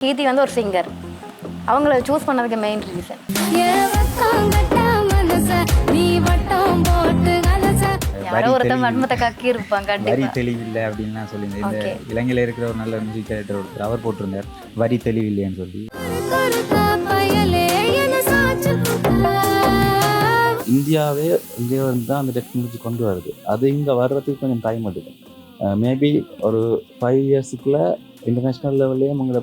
கீர்த்தி வந்து ஒரு சிங்கர் அவங்கள சூஸ் பண்ணதுக்கு மெயின் ரீசன் யாரோ ஒருத்தன் வன்மத்தை கக்கி இருப்பான் வரி கண்டிப்பா. தெளிவில்லை அப்படின்லாம் சொல்லியிருந்தேன். இந்த Okay. இலங்கையில இருக்கிற ஒரு நல்ல மியூசிக் டைரக்டர் ஒருத்தர் அவர் போட்டிருந்தார். வரி தெளிவில்லைன்னு சொல்லி. இந்தியாவே இங்கே வந்து தான் அந்த டெக்னாலஜி கொண்டு வருது. அது இங்கே வர்றதுக்கு கொஞ்சம் டைம் எடுக்கும். மேபி ஒரு ஃபைவ் இயர்ஸுக்குள்ளே இன்டர்நேஷ்னல் லெவல்லையே உங்களை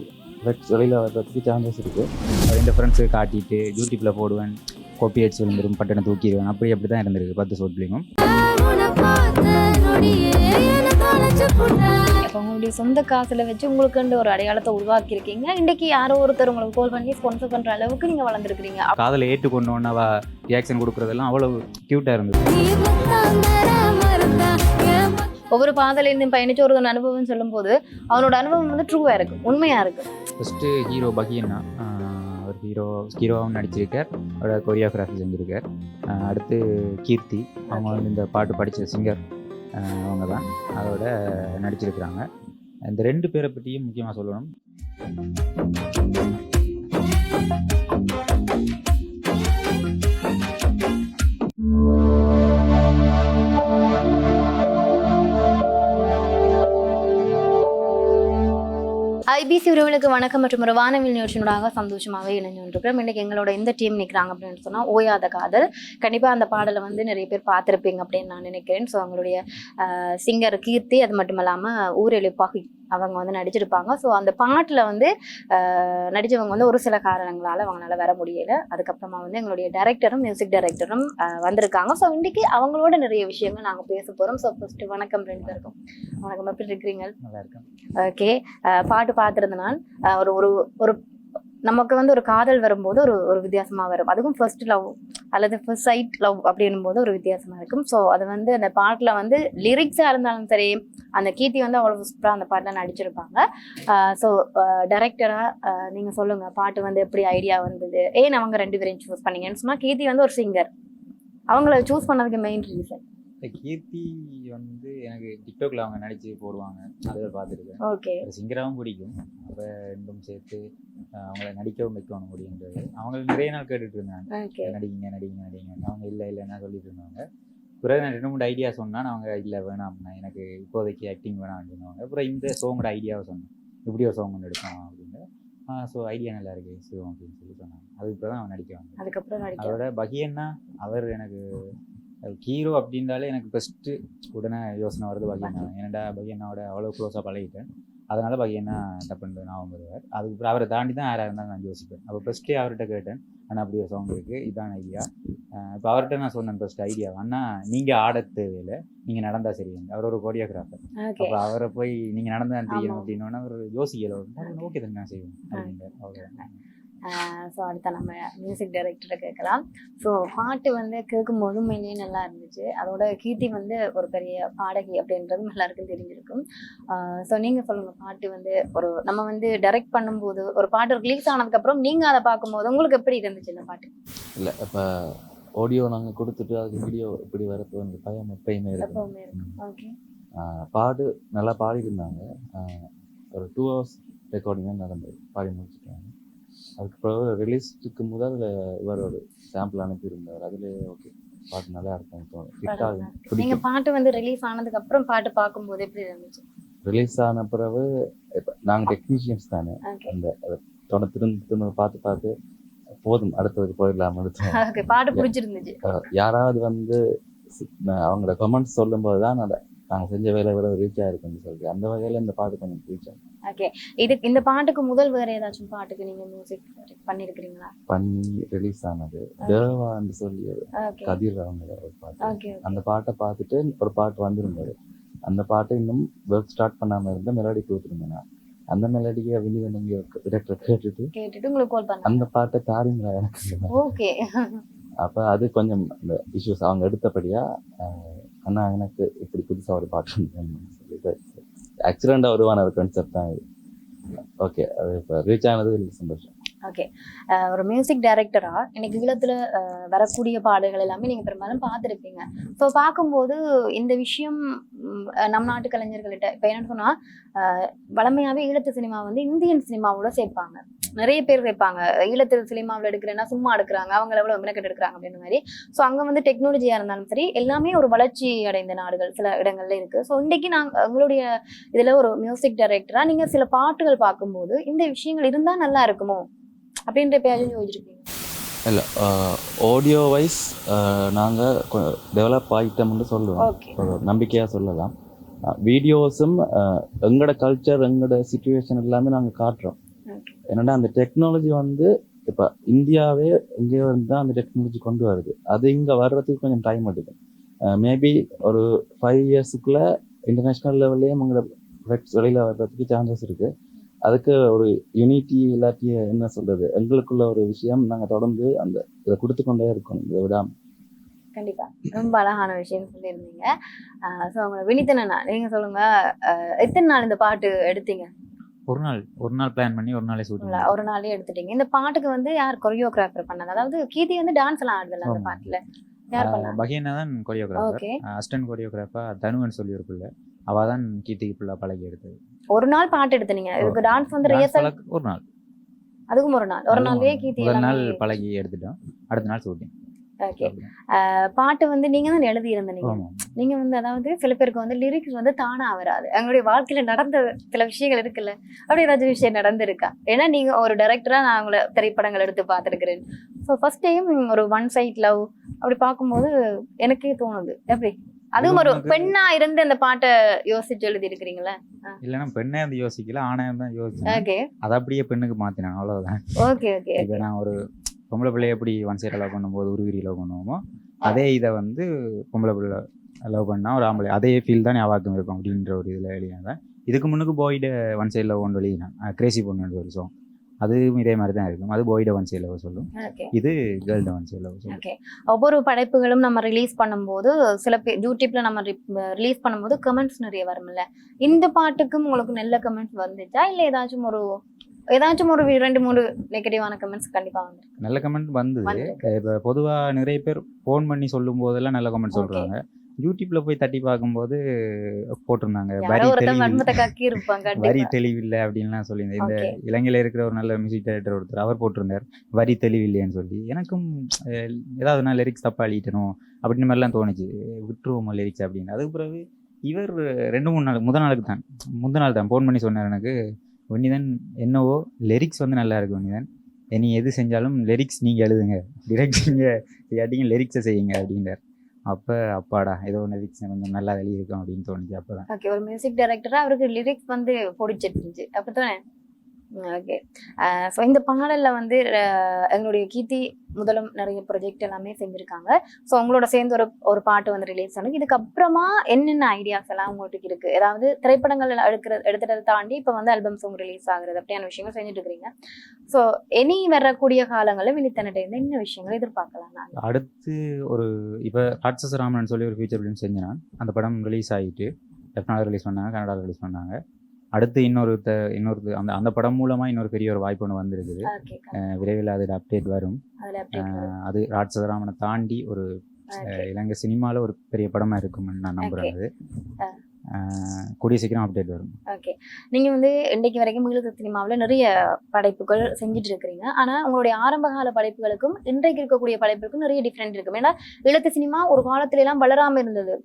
வெளியில் வர்றதுக்கு சான்சஸ் இருக்குது இந்த ஃப்ரெண்ட்ஸுக்கு காட்டிட்டு யூடியூப்ல போடுவேன் காப்பி அடிச்சு விழுந்துரும் பட்டனை தூக்கிடுவேன். அப்படி அப்படி தான் இருந்திருக்கு பத்து ஷோட்லேயும் உங்களுடைய சொந்த காசுல வச்சு உங்களுக்குண்டு ஒரு அடையாளத்தை உருவாக்கி இருக்கீங்க இன்னைக்கு யாரோ ஒருத்தர் உங்களுக்கு கால் பண்ணி ஸ்பான்சர் பண்ற அளவுக்கு நீங்க வளர்ந்துருக்கீங்க காதலை ஏற்றுக்கொண்டோன்னு அவ ரியாக்ஷன் கொடுக்குறதெல்லாம் அவ்வளவு க்யூட்டாக இருந்தது. ஒவ்வொரு பாதையிலேருந்து பயணிச்சு ஒரு அனுபவம் சொல்லும்போது அவனோட அனுபவம் வந்து ட்ரூவா இருக்கு உண்மையா இருக்கு. ஃபஸ்ட்டு ஹீரோ பகியன்னா அவர் ஹீரோ ஹீரோவாகவும் நடிச்சிருக்கார். அவரோட கொரியோகிராஃபி செஞ்சுருக்கார். அடுத்து கீர்த்தி. அவங்க வந்து இந்த பாட்டு படித்த சிங்கர் அவங்க தான் அதோட நடிச்சிருக்கிறாங்க. இந்த ரெண்டு பேரை பற்றியும் முக்கியமாக சொல்லணும். ஐபிசி உறவுகளுக்கு வணக்கம் மற்றும் ஒரு வானவில் நிகழ்ச்சியினூடாக சந்தோஷமாகவே இணைஞ்சுருக்கிறோம் இன்னைக்கு எங்களோட எந்த டீம் நிற்கிறாங்க அப்படின்னு சொன்னால் ஓயாத காதல். கண்டிப்பாக அந்த பாடலை வந்து நிறைய பேர் பார்த்துருப்பீங்க அப்படின்னு நான் நினைக்கிறேன். ஸோ அவங்களுடைய சிங்கர் கீர்த்தி அது மட்டும் இல்லாமல் ஊரெழு பகி அவங்க வந்து நடிச்சிருப்பாங்க. ஸோ அந்த பாட்டில் வந்து ஆஹ் நடிச்சவங்க வந்து ஒரு சில காரணங்களால் அவங்களால வர முடியல. அதுக்கப்புறமா வந்து எங்களுடைய டைரக்டரும் மியூசிக் டைரக்டரும் வந்திருக்காங்க. ஸோ இன்னைக்கு அவங்களோட நிறைய விஷயங்கள் நாங்கள் பேச போகிறோம் ஸோ ஃபர்ஸ்ட் வணக்கம் ரெண்டு பேருக்கும். வணக்கம். எப்படி இருக்கிறீங்க? நல்லா இருக்கேன் ஓகே பாட்டு பார்த்துருந்தனால் ஒரு ஒரு ஒரு நமக்கு வந்து ஒரு காதல் வரும்போது ஒரு ஒரு வித்தியாசமா வரும். அதுவும் ஃபர்ஸ்ட் லவ் அல்லது ஃபர்ஸ்ட் சைட் லவ் அப்படின்னும் போது ஒரு வித்தியாசமாக இருக்கும். ஸோ அது வந்து அந்த பாட்டில் வந்து லிரிக்ஸாக இருந்தாலும் சரி அந்த கீர்த்தி வந்து அவ்வளோ சூப்பராக அந்த பாட்டில் நடிச்சிருப்பாங்க. ஸோ டைரக்டராக நீங்கள் சொல்லுங்கள் பாட்டு வந்து எப்படி ஐடியா வந்தது? ஏன் அவங்க ரெண்டு பேரையும் சூஸ் பண்ணீங்கன்னு சொன்னால் கீர்த்தி வந்து ஒரு சிங்கர் அவங்கள சூஸ் பண்ணதுக்கு மெயின் ரீசன் கீர்த்தி வந்து எனக்கு டிக்டாக்ல அவங்க நடிச்சு போடுவாங்க. அதை பார்த்துருக்கேன். ஓகே. சிங்கராகவும் பிடிக்கும். அப்போ ரெண்டும் சேர்த்து அவங்கள நடிக்கவும் வைக்கணும் முடியுன்றது அவங்க நிறைய நாள் கேட்டுட்டு இருந்தாங்க நடிங்க நடிங்க நடிங்க. அவங்க இல்லை இல்லைன்னா சொல்லிட்டு இருந்தாங்க பிறகு நான் ரெண்டு மூணு ஐடியா சொன்னேன். அவங்க இல்லை வேணாம்ண்ணா எனக்கு இப்போதைக்கு ஆக்டிங் வேணாம் அப்படின்னாங்க அப்புறம் இந்த சோங்கோட ஐடியாவை சொன்னேன். இப்படி ஒரு சோங் ஒன்று எடுக்கலாம் அப்படின்னு ஸோ ஐடியா நல்லா இருக்கு சிவம் அப்படின்னு சொல்லி சொன்னாங்க. அதுக்கு தான் அவன் நடிக்க வந்தேன். அதுக்கப்புறம் அதோட பகியன்னா அவர் எனக்கு ஹீரோ அப்படின்றாலே எனக்கு ஃபஸ்ட்டு உடனே யோசனை வருது பகியண்ணா ஏன்னாடா பகியண்ணாவோட அவ்வளோ க்ளோஸாக பழகிட்டேன். அதனால பகியண்ணா டப்புன்னு ஞாபகம் வருவார். அதுக்கப்புறம் அவரை தாண்டி தான் யாராக இருந்தாலும் நான் யோசிப்பேன். அப்போ ஃபஸ்ட்டே அவர்கிட்ட கேட்டேன். ஆனால் அப்படி ஒரு சாங் இருக்குது இதான் ஐடியா இப்போ அவர்கிட்ட நான் சொன்னேன் ஃபஸ்ட் ஐடியா அண்ணா நீங்கள் ஆட தேவையில்லை. நீங்கள் நடந்தா சரி அவர் ஒரு கொரியோகிராஃபர் அப்போ அவரை போய் நீங்கள் நடந்தா தெரியும் ஆமா. அப்படின்னோன்னா அவர் யோசிக்கல. ஓகே தான் நான் செய்வேன். அப்படின்ட்டு அவ்வளோ ஸோ அடுத்த நம்ம மியூசிக் டைரக்டரை கேட்கலாம். ஸோ பாட்டு வந்து கேட்கும்போது உண்மையிலேயே நல்லா இருந்துச்சு. அதோட கீர்த்தி வந்து ஒரு பெரிய பாடகி அப்படின்றதும் எல்லாருக்கும் தெரிஞ்சிருக்கும். ஸோ நீங்கள் சொல்லுங்கள் பாட்டு வந்து ஒரு நம்ம வந்து டைரக்ட் பண்ணும்போது ஒரு பாட்டு ரிலீஸ் ஆனதுக்கப்புறம் நீங்கள் அதை பார்க்கும்போது உங்களுக்கு எப்படி இருந்துச்சு இந்த பாட்டு? இல்லை இப்போ ஆடியோ நாங்கள் கொடுத்துட்டு அதுக்கு வீடியோ இப்படி வரப்போ அந்த பயம் எப்பயுமே இருக்கும். எப்பவுமே இருக்கும். ஓகே ஆஹ் பாடு நல்லா பாடியிருந்தாங்க. ஒரு டூ ஹவர்ஸ் ரெக்கார்டிங் தான் நடந்தது. பாடி முடிச்சுட்டாங்க. அதுக்கப்புறம் ரிலீஸ்க்கு முதல் இவர் ஒரு சாம்பிள் அனுப்பியிருந்தார். அதுலேயே ஓகே பாட்டு நல்லா இருக்கும் ஹிட் நீங்கள் பாட்டு வந்து ரிலீஸ் ஆனதுக்கப்புறம் பாட்டு பார்க்கும்போது எப்படி இருந்துச்சு? ரிலீஸ் ஆன பிறகு இப்போ நாங்கள் டெக்னீஷியன்ஸ் தானே. அந்த தொடர்ந்து திரும்ப திரும்ப பார்த்து பார்த்து போதும் அடுத்ததுக்கு போயிடலாம் அடுத்து பாட்டு பிடிச்சிருந்துச்சு. யாராவது வந்து அவங்களோட கமெண்ட்ஸ் சொல்லும்போது தான் அதை நாங்கள் செஞ்ச வேலை விட ரீச் ஆயிருக்குன்னு சொல்லிட்டு. அந்த வகையில் இந்த பாட்டு கொஞ்சம் ரீச் ஆகும். ஓகே இது இந்த பாட்டுக்கு முதல் வேற ஏதாச்சும் பாட்டுக்கு நீங்க மியூசிக் பண்ணிருக்கிறீங்களா? பண்ணி ரிலீஸ் ஆனது. தேவான்னு சொல்லி கதிர் அவங்க ஒரு பாட்டு. அந்த பாட்டை பார்த்துட்டு ஒரு பாட்டு வந்திருந்தது. அந்த பாட்டை இன்னும் ஒர்க் ஸ்டார்ட் பண்ணாமல் இருந்த மெலடி கொடுத்துருந்தேன் நான். அந்த மெலடியை வினிதன் நீங்க டிரெக்டர் கேட்டுட்டு கேட்டுட்டு உங்களுக்கு கால் பண்ணேன். அந்த பாட்டை தாரீங்களா எனக்கு ஓகே அப்போ அது கொஞ்சம் இந்த இஷ்யூஸ் அவங்க எடுத்தபடியா அண்ணா எனக்கு இப்படி புதுசாக ஒரு பாட்டு சொல்லிட்டு ஆக்சிடெண்டாக உருவான ஒரு கான்செப்ட் தான் இது. ஓகே அது இப்போ ரீச் ஆனது சந்தோஷம். ஓகே ஒரு மியூசிக் டைரக்டரா இன்னைக்கு ஈழத்தில் வரக்கூடிய பாடல்கள் எல்லாமே நீங்க பெரும்பாலும் பார்த்துருப்பீங்க. ஸோ பார்க்கும்போது இந்த விஷயம் நம் நாட்டு கலைஞர்கள்ட்ட இப்போ என்னென்னு சொன்னா அஹ், ஈழத்து சினிமா வந்து இந்தியன் சினிமாவோட சேர்ப்பாங்க. நிறைய பேர் சேர்ப்பாங்க ஈழத்து சினிமாவில் எடுக்கிறேன்னா சும்மா எடுக்கிறாங்க அவங்க எவ்வளவு மெனக்கெட்டு எடுக்கிறாங்க? அப்படின்ற மாதிரி. ஸோ அங்க வந்து டெக்னாலஜியா இருந்தாலும் சரி எல்லாமே ஒரு வளர்ச்சி அடைந்த நாடுகள் சில இடங்கள்ல இருக்கு. ஸோ இன்னைக்கு நாங்க எங்களுடைய இதுல ஒரு மியூசிக் டைரக்டரா நீங்க சில பாட்டுகள் பார்க்கும்போது இந்த விஷயங்கள் இருந்தா நல்லா இருக்குமோ? அப்படின்ற பேஜும் யோசிச்சிருப்பீங்க இல்லை ஆடியோ வைஸ் நாங்கள் டெவலப் ஆகிட்டோம்னு சொல்லுவோம் நம்பிக்கையாக சொல்லலாம். வீடியோஸும் எங்களோட கல்ச்சர் எங்களோட சுச்சுவேஷன் எல்லாமே நாங்கள் காட்டுறோம். என்னன்னா அந்த டெக்னாலஜி வந்து இப்போ இந்தியாவே இங்கே இருந்து தான் அந்த டெக்னாலஜி கொண்டு வருது. அது இங்கே வர்றதுக்கு கொஞ்சம் டைம் எடுக்கும். மேபி ஒரு ஃபைவ் இயர்ஸுக்குள்ளே இன்டர்நேஷ்னல் லெவல்லையும் உங்களோட ப்ரொடக்ட்ஸ் வெளியில் வர்றதுக்கு சான்சஸ் இருக்குது அதுக்கு ஒரு யூனிட்டி இல்லாட்டி என்ன சொல்கிறது எங்களுக்குள்ள ஒரு விஷயம் நாங்கள் தொடர்ந்து அந்த இதை கொடுத்து கொண்டே இருக்கோம். இதை விடாம. கண்டிப்பா. ரொம்ப அழகான விஷயம் சொல்லியிருந்தீங்க. ஸோ உங்களை வினித்தனா நீங்க சொல்லுங்க எத்தனை நாள் இந்த பாட்டு எடுத்தீங்க? ஒரு நாள் ஒரு நாள் பிளான் பண்ணி ஒரு நாளே ஷூட்டிங் ஒரு நாளே எடுத்துட்டீங்க. இந்த பாட்டுக்கு வந்து யார் கொரியோகிராஃபர் பண்ணது அதாவது கீதி வந்து டான்ஸ் எல்லாம் ஆடுதுல்ல அந்த. பாட்டுல. யார் பண்ணா? பகீனா தான் கொரியோகிராஃபர் ஓகே அசிஸ்டன்ட் கொரியோகிராஃபர் தனுவன் சொல்லி ஒரு பிள்ளை. அவள் தான் கீர்த்திக்கு ஃபுல்லாக பழகி எடுத்தது. ஒரு நாள் பாட்டு எடுத்தீங்க. இதுக்கு டான்ஸ் வந்து ரியர்சல் ஒரு நாள். அதுக்கும் ஒரு நாள். ஒரு நாள்லயே கீதி முதல் நாள் பழகி எடுத்துட்டோம். அடுத்த நாள் ஷூட்டிங் ஓகே பாட்டு வந்து நீங்க தான் எழுதி இருந்தீங்க நீங்க வந்து அதாவது சில பேருக்கு வந்து லிரிக்ஸ் வந்து தானா வராது. எங்களுடைய வாழ்க்கையில நடந்த சில விஷயங்கள் இருக்குல்ல. அப்படி ஏதாச்சும் விஷயம் நடந்திருக்கா? ஏன்னா நீங்க ஒரு டைரக்டரா நான் உங்களை திரைப்படங்கள் எடுத்து பார்த்துருக்கிறேன். ஸோ ஃபர்ஸ்ட் டைம் ஒரு ஒன் சைட் லவ் அப்படி பார்க்கும்போது எனக்கே தோணுது. எப்படி? அதுவும் ஒரு பெண்ணா இருந்து அந்த பாட்டை யோசிச்சு எழுதி இருக்கிறீங்களா இல்லைன்னா பெண்ணே வந்து யோசிக்கல ஆணே தான் யோசிச்சேன் ஓகே அதை அப்படியே பெண்ணுக்கு மாற்றினாங்க அவ்வளோதான் ஓகே ஓகே இப்போ நான் ஒரு பொம்பளை பிள்ளைய எப்படி ஒன் சைடு லவ் பண்ணும்போது உருவிரி லவ் பண்ணுவோமோ அதே இதை வந்து பொம்பளை பிள்ளை லவ் பண்ணா ஒரு ஆம்பளை. அதே ஃபீல் தான் ஞாபகம் இருக்கும் அப்படின்ற ஒரு இதில் எழுதினேன் இதுக்கு முன்னுக்கு போய்ட ஒன் சைடில் லவ் ஒன்று எழுதினேன் கிரேசி பொண்ணு ஒரு சாங் அதுவும் இதே மாதிரி தான் இருக்கும். அது போய்ட ஒன் சைடில் லவ் சொல்லும். இது கேர்ள்ட ஒன் சைடில் லவ் ஓகே ஒவ்வொரு படைப்புகளும் நம்ம ரிலீஸ் பண்ணும்போது சில பேர் யூடியூப்ல நம்ம ரிலீஸ் பண்ணும்போது கமெண்ட்ஸ் நிறைய வரும்ல. இந்த பாட்டுக்கும் உங்களுக்கு நல்ல கமெண்ட்ஸ் வந்துச்சா? இல்ல ஏதாச்சும் ஒரு ஏதாச்சும் ஒரு ரெண்டு மூணு நெகட்டிவான கமெண்ட்ஸ் கண்டிப்பா வந்து நல்ல கமெண்ட் வந்தது. வந்திருக்கு. இப்போ பொதுவாக நிறைய பேர் ஃபோன் பண்ணி சொல்லும் போதெல்லாம் நல்ல கமெண்ட் Okay. சொல்கிறாங்க யூடியூப்ல போய் தட்டி பார்க்கும்போது போட்டிருந்தாங்க. வரி தெளிவில்லை அப்படின்லாம் சொல்லியிருந்தேன். இந்த. இலங்கையில இருக்கிற ஒரு நல்ல மியூசிக் டைரக்டர் ஒருத்தர் அவர் போட்டிருந்தார். வரி தெளிவில்லைன்னு சொல்லி. எனக்கும் ஏதாவது நான் லிரிக்ஸ் தப்பா அழிட்டணும் அப்படின்னு மாதிரிலாம் தோணுச்சு. விட்டுருவோமா லிரிக்ஸ் அப்படின்னு. அதுக்கு பிறகு இவர் ரெண்டு மூணு நாள் முதல் நாளுக்கு தான் முந்தின நாள் தான் ஃபோன் பண்ணி சொன்னார் எனக்கு. ஒன்னிதான் என்னவோ லிரிக்ஸ் வந்து நல்லா இருக்கு ஒன்னிதான் நீ எது செஞ்சாலும் லிரிக்ஸ் நீங்கள் எழுதுங்க. டிரெக்ட் நீங்கள் இல்லாட்டிங்க லிரிக்ஸை செய்யுங்க அப்படின்றார். அப்போ அப்பாடா ஏதோ லிரிக்ஸ் கொஞ்சம் நல்லா வெளியிருக்கும் அப்படின்னு தோணுச்சு அப்போ தான் ஓகே ஒரு மியூசிக் டைரக்டராக அவருக்கு லிரிக்ஸ் வந்து பிடிச்சிருந்துச்சு அப்படித்தானே ஓகே. ஸோ இந்த பாடலில் வந்து எங்களுடைய கீர்த்தி முதலும் நிறைய ப்ரொஜெக்ட் எல்லாமே செஞ்சுருக்காங்க. ஸோ உங்களோட சேர்ந்து ஒரு ஒரு பாட்டு வந்து ரிலீஸ் ஆனது இதுக்கப்புறமா என்னென்ன ஐடியாஸ் எல்லாம் உங்களுக்கு இருக்குது ஏதாவது திரைப்படங்கள் எடுக்கிற எடுக்கிறது தாண்டி இப்போ வந்து ஆல்பம் சாங் ரிலீஸ் ஆகுறது அப்படியான விஷயங்கள் செஞ்சுட்டு இருக்கிறீங்க. ஸோ இனி வரக்கூடிய காலங்களில் விழித்தனட்டை இருந்து என்ன விஷயங்கள் எதிர்பார்க்கலாம் நாங்கள் அடுத்து ஒரு இப்போ ராட்சச ராமன் சொல்லி ஒரு ஃபியூச்சர் ஃபிலிம் செஞ்சேன் நான். அந்த படம் ரிலீஸ் ஆகிட்டு டெஃபினாக ரிலீஸ் பண்ணாங்க கன்னடாவில் ரிலீஸ் பண்ணாங்க. அடுத்து இன்னொரு இன்னொரு அந்த அந்த படம் மூலமாக இன்னொரு பெரிய ஒரு வாய்ப்பு ஒன்று வந்திருக்குது. விரைவில் அதில் அப்டேட் வரும். அது ராட்சச ராமனை தாண்டி ஒரு இலங்கை சினிமாவில் ஒரு பெரிய படமாக இருக்கும்னு நான் நம்புறேன் அது. கூடிய சீக்கிரம் அப்டேட் வரும். ஓகே நீங்க வந்து இன்னைக்கு வரைக்கும் ஈழத்து சினிமாவில் நிறைய படைப்புகள் செஞ்சுட்டு இருக்கிறீங்க. ஆனா உங்களுடைய ஆரம்ப கால படைப்புகளுக்கும் இன்றைக்கு இருக்கக்கூடிய படைப்புகளுக்கும் நிறைய டிஃப்ரெண்ட் இருக்கும். ஏன்னா ஈழத்து சினிமா ஒரு காலத்துல எல்லாம் வளராம இருந்தது.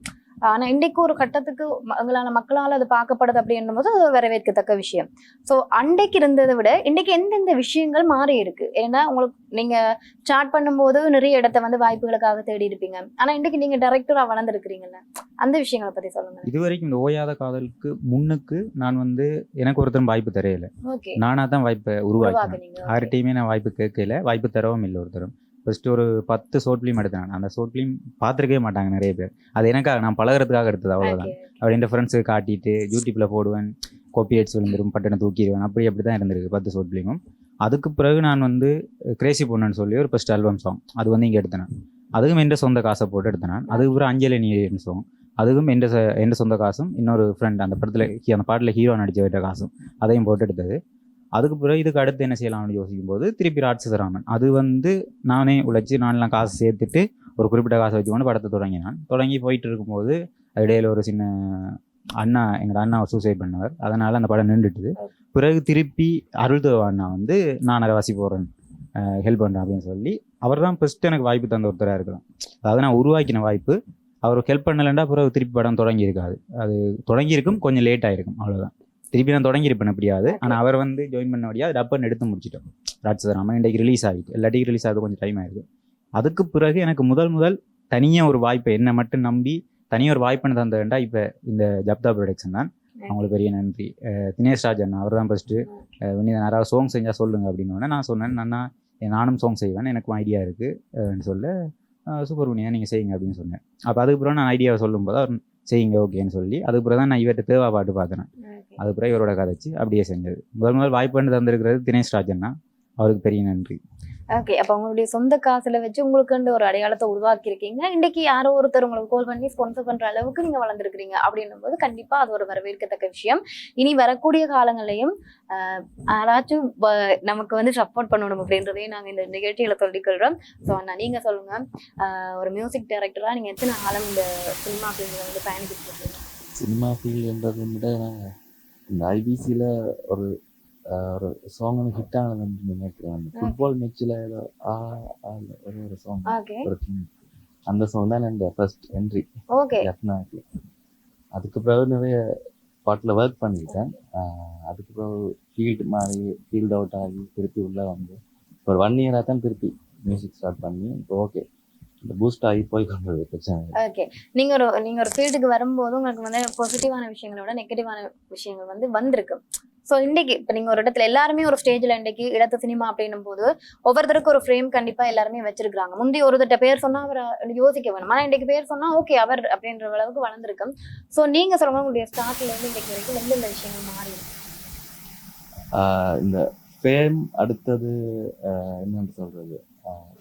ஆனா இன்றைக்கு ஒரு கட்டத்துக்கு எங்களால மக்களால் அது பார்க்கப்படுது அப்படின்னும் போது அது வரவேற்கத்தக்க விஷயம். ஸோ அன்றைக்கு இருந்ததை விட இன்றைக்கு எந்தெந்த விஷயங்கள் மாறி இருக்கு? ஏன்னா உங்களுக்கு நீங்க ஸ்டார்ட் பண்ணும்போது நிறைய இடத்த வந்து வாய்ப்புகளுக்காக தேடி இருப்பீங்க ஆனா இன்றைக்கு நீங்க டைரக்டரா வளர்ந்துருக்கிறீங்கல்ல அந்த விஷயங்களை பத்தி சொல்லுங்க. இது வரைக்கும் இந்த ஓயாத காதலுக்கு முன்னுக்கு நான் வந்து எனக்கு ஒருத்தரும் வாய்ப்பு தெரியல ஓகே. நானாக தான் வாய்ப்பை உருவாக்கினேன். யார்கிட்டையுமே நான் வாய்ப்பு கேட்கல. வாய்ப்பு தரவும் இல்லை ஒருத்தரும். ஃபர்ஸ்ட் ஒரு பத்து ஷோர்ட் ஃபிலிம் எடுத்தேன் அந்த ஷோர்ட் ஃபிலிம் பார்த்துருக்கவே மாட்டாங்க நிறைய பேர். அது எனக்காக நான் பழகுறதுக்காக எடுத்தது அவ்வளோதான். அப்படின்ற ஃப்ரெண்ட்ஸுக்கு காட்டிட்டு யூடியூப்பில் போடுவேன் காப்பி அடிச்சு விழுந்துரும் பட்டனை தூக்கிடுவேன். அப்படி அப்படி தான் இருந்திருக்கு பத்து ஷோர்ட் ஃபிலிமும் அதுக்கு பிறகு நான் வந்து கிரேசி பொண்ணுன்னு சொல்லி ஒரு ஃபர்ஸ்ட் ஆல்பம் சாங் அது வந்து இங்கே எடுத்தேன் அதுவும் எந்த சொந்த காசை போட்டு எடுத்தேன் நான். அதுக்கு பிறகு அஞ்சலி நீர் சாங் அதுவும் எந்த எந்த சொந்த காசும் இன்னொரு ஃப்ரெண்ட் அந்த படத்தில் அந்த பாட்டில் ஹீரோ நடிச்ச விட்ட காசும் அதையும் போட்டு எடுத்தது. அதுக்கு பிறகு இதுக்கு அடுத்து என்ன செய்யலாம்னு யோசிக்கும் போது திருப்பி ராட்சசராமன். அது வந்து நானே உழைச்சி நானெல்லாம் காசு சேர்த்துட்டு ஒரு குறிப்பிட்ட காசை வச்சுக்கொண்டு படத்தை தொடங்கினான். தொடங்கி போயிட்டு இருக்கும்போது இடையில ஒரு சின்ன அண்ணா எங்களோட அண்ணா சூசைட் பண்ணவர். அதனால அந்த படம் நின்றுட்டுது. பிறகு திருப்பி அருள்தேவ அண்ணா வந்து நான் அரவாசி போகிறேன் ஹெல்ப் பண்ணுறேன் அப்படின்னு சொல்லி அவர் தான் ஃபஸ்ட்டு எனக்கு வாய்ப்பு தந்த ஒருத்தராக இருக்கலாம். அதாவது நான் உருவாக்கின வாய்ப்பு. அவர் ஹெல்ப் பண்ணலைண்டா பிறகு திருப்பி படம் தொடங்கியிருக்காது. அது தொடங்கியிருக்கும் கொஞ்சம் லேட் ஆயிருக்கும் அவ்வளோதான் திருப்பி நான் தொடங்கியிருப்பேன் அப்படியாது. ஆனால் அவர் வந்து ஜாயின் பண்ண முடியாது டப்பன் எடுத்து முடிச்சிட்டோம். ராட்சசராமன் இன்றைக்கு ரிலீஸ் ஆகிட்டு எல்லாத்தையும் ரிலீஸ் ஆகுது கொஞ்சம் டைம் ஆயிருக்கு. அதுக்கு பிறகு எனக்கு முதல் முதல் தனியாக ஒரு வாய்ப்பை என்னை மட்டும் நம்பி தனியாக ஒரு வாய்ப்புன்னு தந்தேன்டா இப்போ இந்த ஜப்தா ப்ரொடக்ஷன் தான். அவங்களுக்கு பெரிய நன்றி. தினேஷ் ராஜன் அவர் தான் ஃபஸ்ட்டு யாராவது சாங் செஞ்சால் சொல்லுங்க அப்படின்னோடனே நான் சொன்னேன் நான் நானும் சாங் செய்வேன். எனக்கும் ஐடியா இருக்குது சொல்ல சூப்பர் வினிதா நீங்கள் செய்யுங்க அப்படின்னு சொன்னேன். அப்போ அதுக்கப்புறம் நான் ஐடியாவை சொல்லும்போது அவர் செய்யுங்க ஓகேன்னு சொல்லி அதுக்கப்புறம் தான் நான் இவர்கிட்ட தேவா பாட்டு பார்க்குறேன் அதுக்கப்புறம் இவரோட கதைச்சு அப்படியே செஞ்சது. முதல் முதல் வாய்ப்பு தந்திருக்கிறது தினேஷ் ராஜன் தான் அவருக்கு பெரிய நன்றி. ஓகே அப்போ உங்களுடைய சொந்த காசுல வச்சு உங்களுக்குன்ற ஒரு அடையாளத்தை உருவாக்கி இருக்கீங்க இன்னைக்கு யாரோ ஒருத்தர் உங்களுக்கு கால் பண்ணி ஸ்பான்சர் பண்ற அளவுக்கு நீங்க வளர்ந்துருக்கீங்க அப்படின்னும் போது கண்டிப்பா அது ஒரு வரவேற்கத்தக்க விஷயம். இனி வரக்கூடிய காலங்களையும் யாராச்சும் வ- நமக்கு வந்து சப்போர்ட் பண்ணணும் அப்படின்றதையும் நாங்க இந்த நிகழ்ச்சியில சொல்லிக்கொள்றோம் ஸோ அண்ணா நீங்க சொல்லுங்க. ஒரு மியூசிக் டைரக்டரா நீங்க எத்தனை காலம் இந்த சினிமா ஃபீல்டில் வந்து பயணிக்கிட்டு இருக்கீங்க சினிமா ஃபீல்டுன்றதை விட நாங்கள் இந்த ஐபிசியில் ஒரு ஒரு சாங் எனக்கு ஹிட் ஆனதுன்னு நினைக்கிறேன் அந்த ஃபுட்பால் மேட்ச்சில் ஏதோ ஆ ஒரு ஒரு சாங் ஒரு. அந்த சாங் தான் என்னோட ஃபர்ஸ்ட் என்ட்ரி ஓகே டெஃபினெட்லி அதுக்கு பிறகு நிறைய பாட்டில் ஒர்க் பண்ணியிருக்கேன் அதுக்கு பிறகு ஃபீல்டு மாறி ஃபீல்ட் அவுட் ஆகி திருப்பி உள்ளே வந்து ஒரு ஒன் இயராக தான் திருப்பி மியூசிக் ஸ்டார்ட் பண்ணி இப்போ ஓகே பூஸ்ட் ஆகி போய் கொண்டது பிரச்சனை. ஓகே நீங்க ஒரு நீங்க ஒரு ஃபீல்டுக்கு வரும்போது உங்களுக்கு வந்து பாசிட்டிவான விஷயங்களை விட நெகட்டிவான விஷயங்கள் வந்து வந்திருக்கு ஸோ இன்னைக்கு இப்போ நீங்கள் ஒரு இடத்துல எல்லாருமே ஒரு ஸ்டேஜ்ல இன்னைக்கு இடத்து சினிமா அப்படின்னும் போது ஒவ்வொருத்தருக்கும் ஒரு ஃப்ரேம் கண்டிப்பாக எல்லாருமே வச்சிருக்காங்க முந்தி ஒருத்தட்ட பேர் சொன்னால் அவர் யோசிக்க வேணும். ஆனால் இன்னைக்கு பேர் சொன்னால் ஓகே அவர் அப்படின்ற அளவுக்கு வளர்ந்துருக்கும் ஸோ நீங்கள் சொல்லுங்க உங்களுடைய ஸ்டார்ட்ல இருந்து இன்னைக்கு வரைக்கும் எந்தெந்த விஷயங்கள் மாறி இந்த ஃபேம் அடுத்தது என்னன்னு சொல்றது?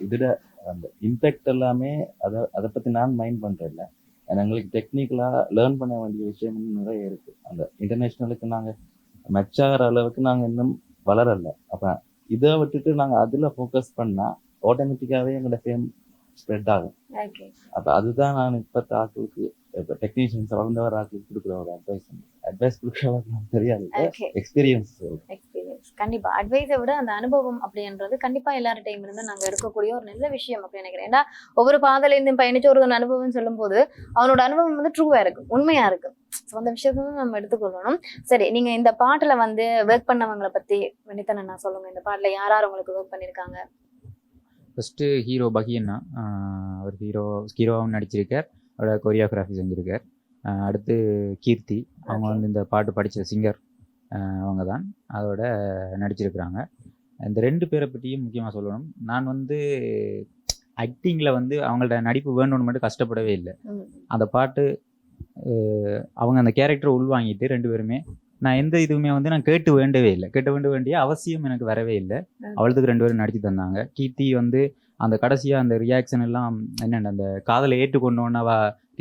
இதோட அந்த இம்பேக்ட் எல்லாமே அதை அதை பற்றி நான் மைண்ட் பண்ணுறேன் இல்லை எங்களுக்கு டெக்னிக்கலாக லேர்ன் பண்ண வேண்டிய விஷயம் நிறைய இருக்குது அந்த இன்டர்நேஷ்னலுக்கு நாங்கள் மெச் ஆகிற அளவுக்கு நாங்க இன்னும் வளரல. அப்ப இதை விட்டுட்டு நாங்க அதுல ஃபோக்கஸ் பண்ணா ஆட்டோமேட்டிக்காவே எங்களோட ஃபேம் ஸ்ப்ரெட் ஆகும். அப்ப அதுதான் நான் இப்ப ஆட்களுக்கு இப்போ டெக்னீஷியன்ஸ் வளர்ந்தவர் ஆட்களுக்கு கொடுக்குற ஒரு அட்வைஸ் அட்வைஸ் கொடுக்குற தெரியாது. எக்ஸ்பீரியன்ஸ் கண்டிப்பா. அட்வைஸை விட அந்த அனுபவம் அப்படின்றது கண்டிப்பா எல்லார்ட்டையும் இருந்து நாங்க எடுக்கக்கூடிய ஒரு நல்ல விஷயம் அப்படின்னு நினைக்கிறேன். ஏன்னா ஒவ்வொரு பாதையில இருந்து பயணிச்ச ஒரு அனுபவம் சொல்லும்போது அவனோட அனுபவம் வந்து ட்ரூவா இருக்கும் உண்மையா இருக்கும் ஸோ அந்த விஷயத்தை தான் நம்ம எடுத்துக்கொள்ளணும். சரி நீங்க இந்த பாட்டுல வந்து ஒர்க் பண்ணவங்களை பத்தி வினிதன் நான் சொல்லுங்க. இந்த பாட்டுல யார் யார் உங்களுக்கு ஒர்க் பண்ணிருக்காங்க? ஃபஸ்ட்டு ஹீரோ பகியண்ணா ஆஹ் அவர் ஹீரோ ஹீரோவாகவும் நடிச்சிருக்கார். அவரோட கொரியோகிராஃபி செஞ்சுருக்கார். அடுத்து கீர்த்தி. அவங்க. வந்து இந்த பாட்டு படித்த சிங்கர் அவங்க தான் அதோட நடிச்சிருக்கிறாங்க. இந்த ரெண்டு பேரை பற்றியும் முக்கியமாக சொல்லணும். நான் வந்து ஆக்டிங்கில் வந்து அவங்கள்ட்ட நடிப்பு வேணும்னு மட்டும் கஷ்டப்படவே இல்லை. அந்த பாட்டு அவங்க அந்த கேரக்டரை உள்வாங்கிட்டு ரெண்டு பேருமே நான் எந்த இதுவுமே வந்து நான் கேட்டு வேண்டவே இல்லை. கேட்டு வேண்ட வேண்டிய அவசியம் எனக்கு வரவே இல்லை. அவளுக்கு ரெண்டு பேரும் நடிச்சு தந்தாங்க. கீர்த்தி வந்து அந்த கடைசியாக அந்த ரியாக்ஷன் எல்லாம் என்னென்ன அந்த காதலை ஏற்றுக்கொண்டோன்னு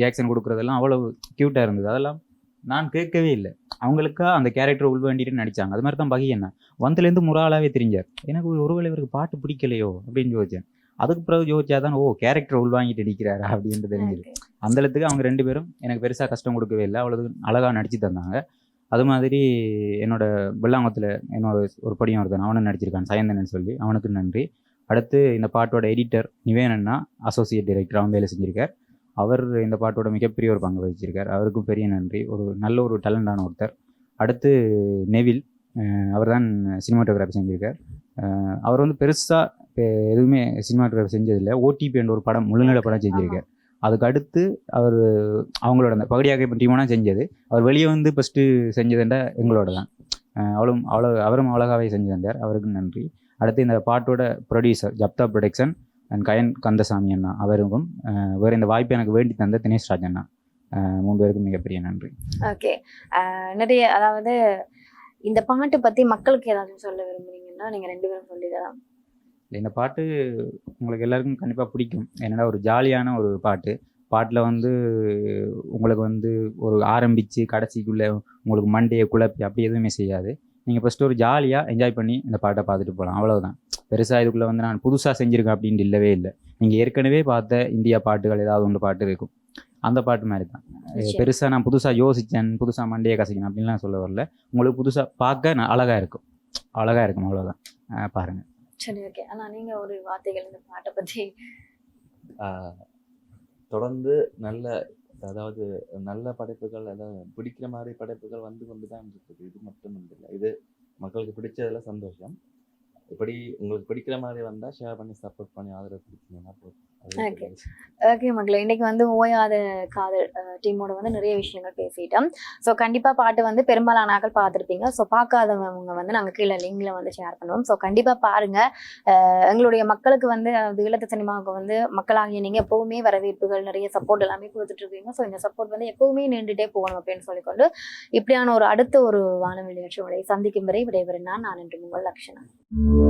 ரியாக்ஷன் கொடுக்குறதெல்லாம் அவ்வளவு க்யூட்டாக இருந்தது. அதெல்லாம் நான் கேட்கவே இல்லை. அவங்களுக்கா அந்த கேரக்டர் உள்வேண்டிட்டு நடிச்சாங்க. அது மாதிரி தான் பகி என்ன வந்தலேருந்து முறாளாவே தெரிஞ்சார். எனக்கு ஒருவேளை இவருக்கு பாட்டு பிடிக்கலையோ அப்படின்னு யோசிச்சேன். அதுக்கு பிறகு யோசிச்சாதான் ஓ கேரக்டர் உள்வாங்கிட்டு நடிக்கிறாரா அப்படின்ட்டு தெரிஞ்சது. அந்த இடத்துக்கு அவங்க ரெண்டு பேரும் எனக்கு பெருசாக கஷ்டம் கொடுக்கவே இல்லை. அவ்வளவு அழகாக நடிச்சு தந்தாங்க. அது மாதிரி என்னோட வெள்ளாங்கத்தில் என்னோட ஒரு படியும் ஒருத்தன் அவனும் நடிச்சிருக்கான் சயந்தனன் சொல்லி. அவனுக்கு நன்றி. அடுத்து இந்த பாட்டோட எடிட்டர் நிவேனன்னா அசோசியேட் டைரக்டர் அவன் வேலை செஞ்சிருக்கார். அவர் இந்த பாட்டோட மிகப்பெரிய ஒரு பங்கு வகிச்சிருக்கார். அவருக்கும் பெரிய நன்றி. ஒரு நல்ல ஒரு டேலண்டான ஒருத்தர். அடுத்து நெவில் அவர் தான் சினிமாட்டோகிராஃபி செஞ்சிருக்கார். அவர் வந்து பெருசாக எதுவுமே சினிமாட்டோகிராஃபி செஞ்சதில்லை. ஓடிபி என்ற ஒரு படம் முழுநிலை படம் செஞ்சிருக்கார் அதுக்கு அடுத்து அவர் அவங்களோட அந்த பகுதியாக இப்போ டீமோனா செஞ்சது. அவர் வெளியே வந்து ஃபஸ்ட்டு செஞ்சதுண்டா எங்களோட தான் அவளும் அவ்வளோ அவரும் அழகாகவே செஞ்சு தந்தார் அவருக்கு நன்றி. அடுத்து இந்த பாட்டோட producer Japtha production and Kayan Kandasamy அண்ணா அவருக்கும் வேறு இந்த வாய்ப்பை எனக்கு வேண்டி தந்த தினேஷ் ராஜ் அண்ணா. அஹ் மூணு பேருக்கும் மிகப்பெரிய நன்றி. ஓகே நிறைய அதாவது இந்த பாட்டு பத்தி மக்களுக்கு ஏதாச்சும் சொல்ல விரும்புறீங்கன்னா நீங்க ரெண்டு பேரும் சொல்லிடலாம். இந்த பாட்டு உங்களுக்கு எல்லாருக்கும் கண்டிப்பாக பிடிக்கும். என்னடா ஒரு ஜாலியான ஒரு பாட்டு. பாட்டில் வந்து உங்களுக்கு வந்து ஒரு ஆரம்பித்து கடைசிக்குள்ளே உங்களுக்கு மண்டையை குழப்பி அப்படி எதுவுமே செய்யாது. நீங்கள் ஃபஸ்ட்டு ஒரு ஜாலியாக என்ஜாய் பண்ணி இந்த பாட்டை பார்த்துட்டு போகலாம் அவ்வளவுதான். பெருசாக இதுக்குள்ளே வந்து நான் புதுசாக செஞ்சுருக்கேன் அப்படின்ட்டு இல்லவே இல்லை. நீங்கள் ஏற்கனவே பார்த்த இந்தியா பாட்டுகள் ஏதாவது ஒன்று பாட்டு இருக்கும். அந்த பாட்டு மாதிரி தான். பெருசாக நான் புதுசாக யோசித்தேன் புதுசாக மண்டையை கசிக்கணும் அப்படின்லாம் சொல்ல வரல. உங்களுக்கு புதுசாக பார்க்க நான் அழகாக இருக்கும். அழகாக இருக்கும் அவ்வளோதான் அஹ் பாருங்க. சரி ஓகே ஆனா ஒரு வார்த்தைகள் இந்த பாட்டை பற்றி தொடர்ந்து நல்ல அதாவது நல்ல படைப்புகள் அதாவது பிடிக்கிற மாதிரி படைப்புகள் வந்து கொண்டு தான் இருக்குது. இது மட்டும் இல்லை இது மக்களுக்கு பிடிச்சதில் சந்தோஷம். இப்படி உங்களுக்கு பிடிக்கிற மாதிரி வந்தால் ஷேர் பண்ணி சப்போர்ட் பண்ணி ஆதரவு கொடுத்தீங்கன்னா போதும். விஷயம். ஓகே மக்களே இன்னைக்கு வந்து ஓயாத காதல் டீமோட வந்து நிறைய விஷயங்கள் பேசிட்டோம். ஸோ கண்டிப்பாக பாட்டு வந்து பெரும்பாலான ஆட்கள் பார்த்துருப்பீங்க. ஸோ பார்க்காதவங்க வந்து நாங்கள் கீழே லிங்க்ல வந்து ஷேர் பண்ணுவோம். ஸோ கண்டிப்பாக பாருங்க. அஹ் எங்களுடைய மக்களுக்கு வந்து ஈழத்து சினிமாவுக்கு வந்து மக்களாகிய நீங்கள் எப்பவுமே வரவேற்புகள் நிறைய சப்போர்ட் எல்லாமே கொடுத்துட்டு இருக்கீங்க ஸோ இந்த சப்போர்ட் வந்து எப்பவுமே நின்றுட்டே போகணும் அப்படின்னு சொல்லிக்கொண்டு இப்படியான ஒரு அடுத்த ஒரு வானொலி நிகழ்ச்சி உங்களை சந்திக்கும் வரை விடைபெறும் நான் நான் என்று உங்கள் லக்ஷணா